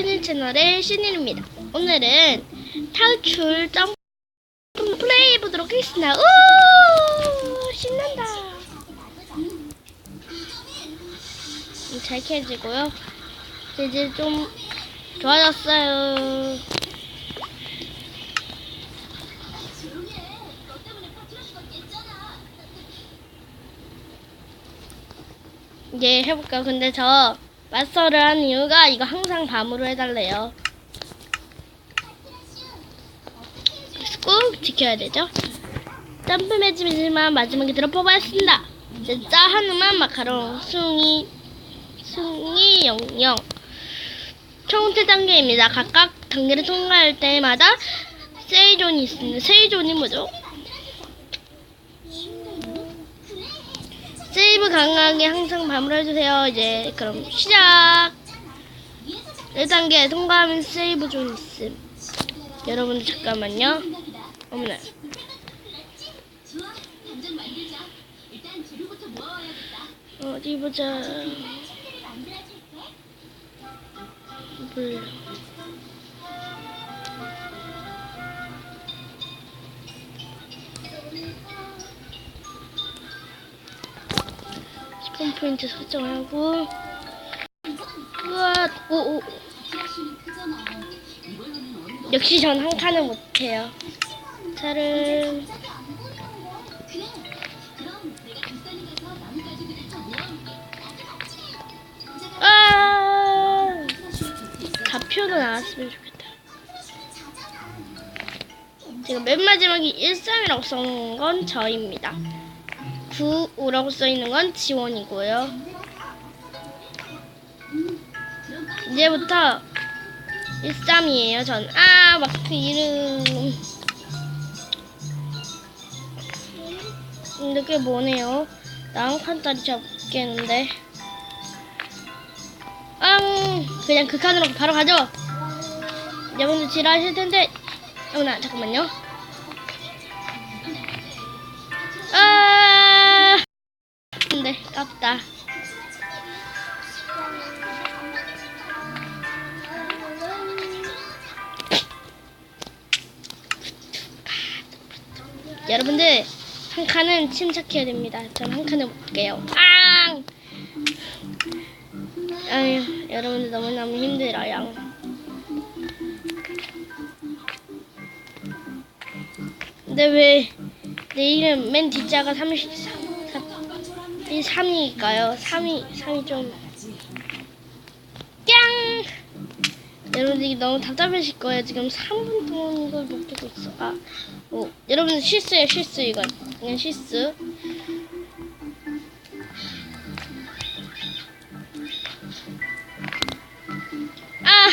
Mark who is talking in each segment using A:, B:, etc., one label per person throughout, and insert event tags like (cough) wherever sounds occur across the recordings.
A: 신일 채널의 신일입니다. 오늘은 탈출 점프 플레이 해보도록 하겠습니다. 우 신난다. 음, 잘 캐지고요. 이제 좀 좋아졌어요. 이제 해볼까요? 근데 저 마스터를 한 이유가 이거 항상 밤으로 해달래요. 꼭 지켜야 되죠. 점프 매직이지만 마지막에 들어 뽑아야습니다 진짜 한우만 마카롱 숭이 숭이 영영 총 7단계입니다. 각각 단계를 통과할 때마다 세이존이 있습니다. 세이존이 뭐죠? 세이브 강하게 항상 밤으로 해주세요. 이제 그럼 시작. 1단계 통과하면 세이브 존 있음. 여러분들 잠깐만요. 어머나. 어디 보자. 몰라. 포인트 설정하고. 우와 오오. 역시 전 한 칸을 못해요. 차를 아! 좌표도 나왔으면 좋겠다. 지금 맨 마지막에 13이라고 써놓은 건 저입니다 9, 5라고 써있는 건 지원이고요. 이제부터 13이에요, 전. 아, 마크 이름. 근데 꽤 뭐네요. 나한 칸짜리 잡겠는데. 앙! 그냥 그 칸으로 바로 가죠. 여러분들 지랄하실 텐데. 어머나, 잠깐만요. 근데 깝다. 여러분들 한 칸은 침착해야 됩니다. 전한 칸을 볼게요. 앙! 아유, 여러분들 너무너무 힘들어요. 근데 왜 내일은 맨 뒷자가 33, 3이니까요. 3이, 3이 좀. 깡! 여러분들이 너무 답답하실 거예요. 지금 3분 동안 이걸 못 보고 있어. 아, 오. 여러분들 실수예요, 실수, 이건. 그냥 실수. 아!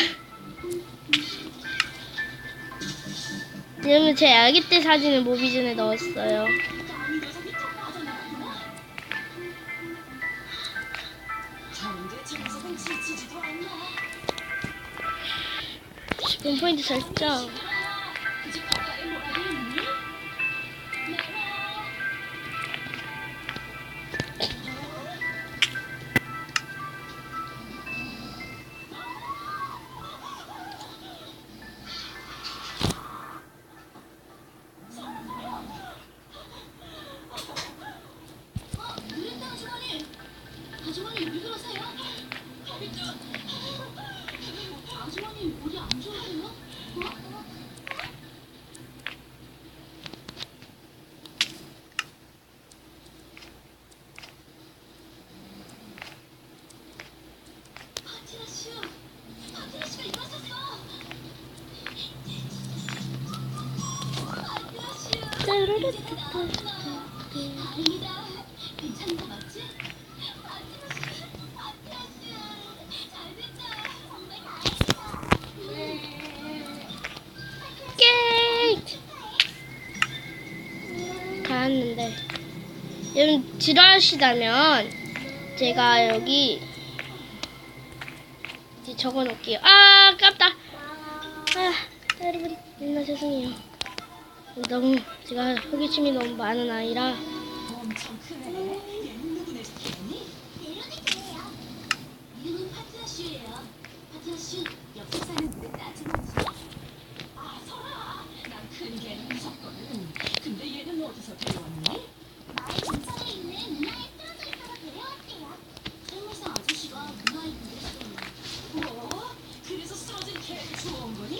A: 여러분, 제 아기 때 사진을 모비전에 넣었어요. 본 포인트 설정. 게이트 갔는데. 여러분 지루하시다면 제가 여기 이제 적어 놓을게요. 아 깝다. 아 여러분 정말 죄송해요. 너무 제가 호기심이 너무 많은 아이라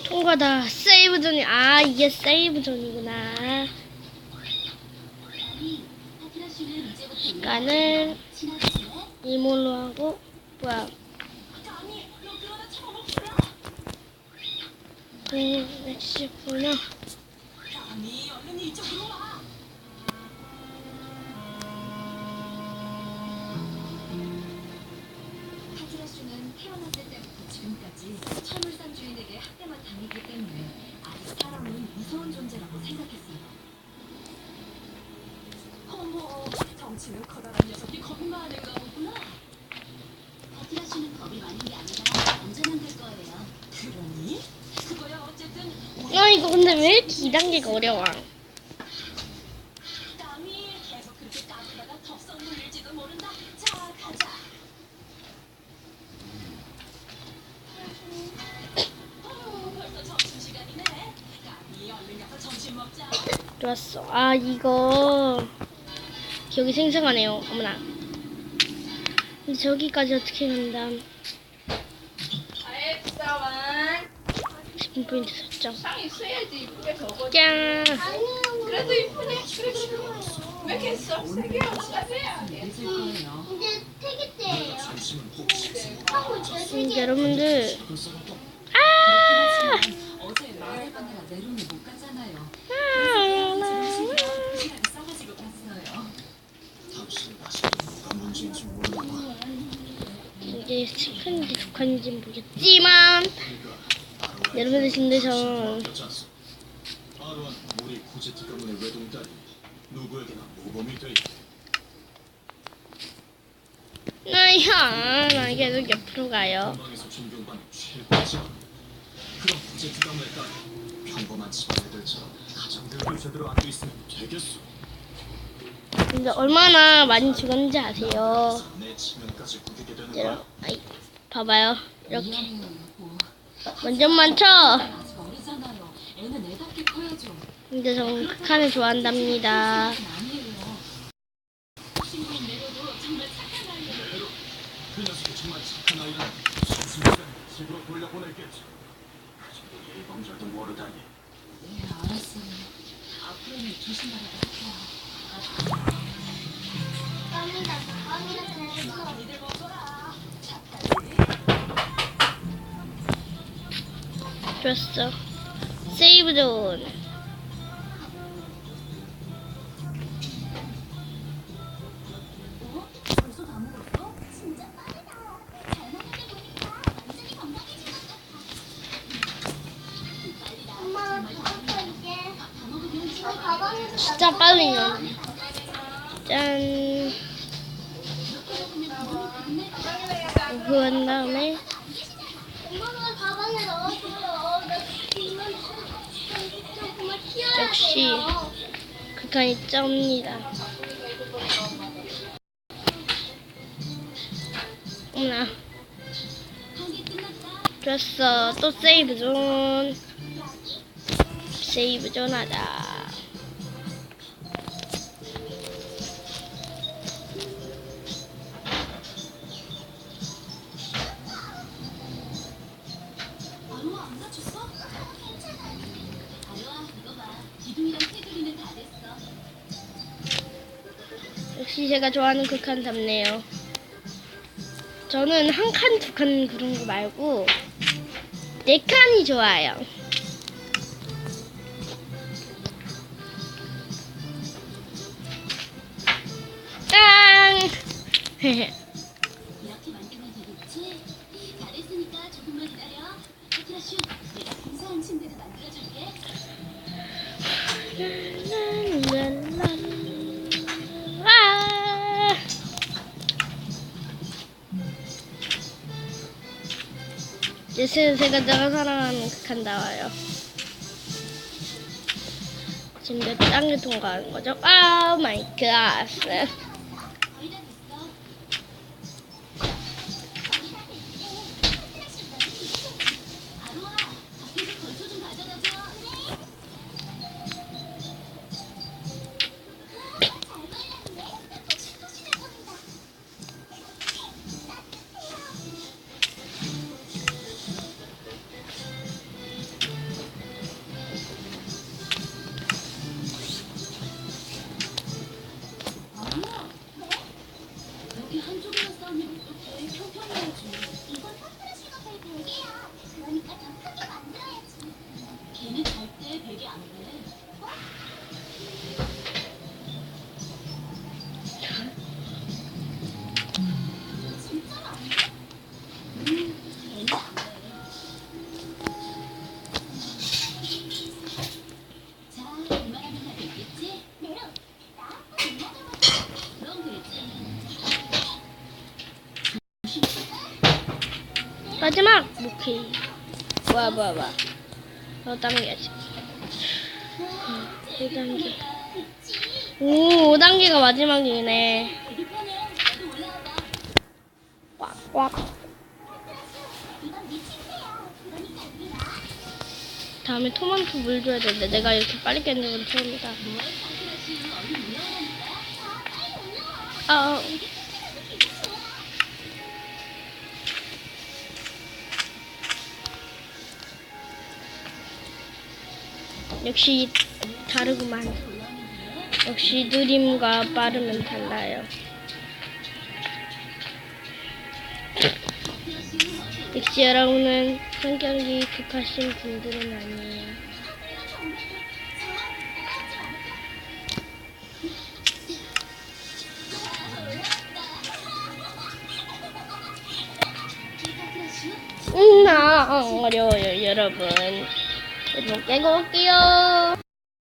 A: 통과다. 세이브 존이, 아, 이게 세이브 존이구나. 시간을 이몰로 하고, 뭐야. 음, 멕시코나.
B: 하트라슈는 태어났을 때부터 지금까지 철물산 주인에게 학대만 당했기 때문에 아직 사람은 무서운 존재라고 생각했어요. 어머, 덩치는 커다란 녀석이 겁이 많은가 보구나. 하트라슈는 겁이 많은 게 아니라 언제나 될 거예요. 그러니? 그거야 어쨌든
A: 아, 이거 근데 왜 이렇게 2단계가 어려워?
B: 땀이 계속 그렇게 땀으다가 덥석 물릴지도 모른다. 자, 가자. 어, 벌써 점심 시간이네. 까미 얼른 가서 점심 먹자.
A: 좋았어. 아, 이거. 기억이 생생하네요. 어머나. 근데 저기까지 어떻게 간다.
C: 아예 부사완
A: 10분 포인트 설정.
C: 상 있어야지 이쁘게 적어
A: 짠!
C: 그래도 이쁘네 그래 그래 왜 이렇게 써? 세개 없어야 돼
B: 늦을 거예요.
D: 이제 퇴기 때예요. 있어요,
A: 음. 여러분들. 아! 북한인지 모르겠지만 여러분들 힘드셔. 나야 나 계속 옆으로 가요.
E: 그런 평범한 집안애들처럼 제대로 있으면.
A: 근데 얼마나 많이 죽었는지 아세요 여러분. 아이 봐봐요 이렇게
B: 미안해요, 여보.
A: 완전 많죠
B: 아직 어리잖아요. 애는 애답게 커야죠.
A: 근데 저는 극한을 좋아한답니다.
E: 그.
B: 네, 들 먹어라.
A: 좋았어 세이브 존?
D: 진짜
A: 빨리 요 짠. 그한 다음에 역시. 극한이 쩝니다. 어머나. 좋았어. 또 세이브 존. 세이브 존 하자. 역시 제가 좋아하는 극한 답네요. 저는 한 칸, 두 칸 그런 거 말고 네 칸이 좋아요. 짱! (laughs) (laughs) 슬슬 제가 사랑하는 극한 나와요. 지금 몇 단계 통과하는 거죠? 아 마이 갓.
B: 마지막! 오케이. 뭐야 뭐야 뭐야. 어 당겨야지. 1단계. 오 5단계가 마지막이네. 꽉꽉. 다음에 토마토 물 줘야 되는데 내가 이렇게 빨리 깬 적은 처음이다. 아 역시 다르구만. 역시 느림과 빠르면 달라요. 역시 여러분은 성격이 급하신 분들은 아니에요. 음, 아, 어려워요, 여러분. 깨고 올게요.